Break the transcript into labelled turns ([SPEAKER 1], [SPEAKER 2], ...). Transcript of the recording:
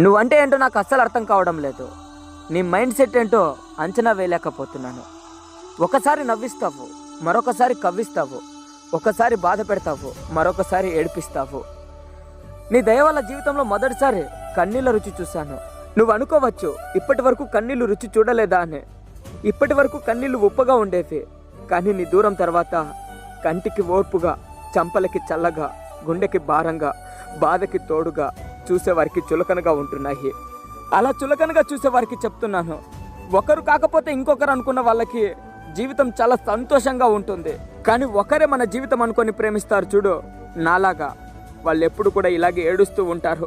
[SPEAKER 1] నువ్వంటే ఏంటో నాకు అస్సలు అర్థం కావడం లేదు. నీ మైండ్ సెట్ ఏంటో అంచనా వేయలేకపోతున్నాను. ఒకసారి నవ్విస్తావు మరొకసారి కవ్విస్తావు ఒకసారి బాధ పెడతావు మరొకసారి ఏడిపిస్తావు. నీ దయ వల్ల జీవితంలో మొదటిసారి కన్నీళ్ళ రుచి చూశాను. నువ్వు అనుకోవచ్చు ఇప్పటి వరకు కన్నీళ్ళు రుచి చూడలేదా అని. ఇప్పటి వరకు కన్నీళ్ళు ఉప్పగా ఉండేవి కానీ నీ దూరం తర్వాత కంటికి ఓర్పుగా చంపలకి చల్లగా గుండెకి భారంగా బాధకి తోడుగా చూసేవారికి చులకనగా ఉంటున్నాయి. అలా చులకనగా చూసేవారికి చెప్తున్నాను. ఒకరు కాకపోతే ఇంకొకరు అనుకున్న వాళ్ళకి జీవితం చాలా సంతోషంగా ఉంటుంది. కానీ ఒకరే మన జీవితం అనుకొని ప్రేమిస్తారు చూడు నాలాగా. వాళ్ళు ఎప్పుడు కూడా ఇలాగే ఏడుస్తూ ఉంటారు.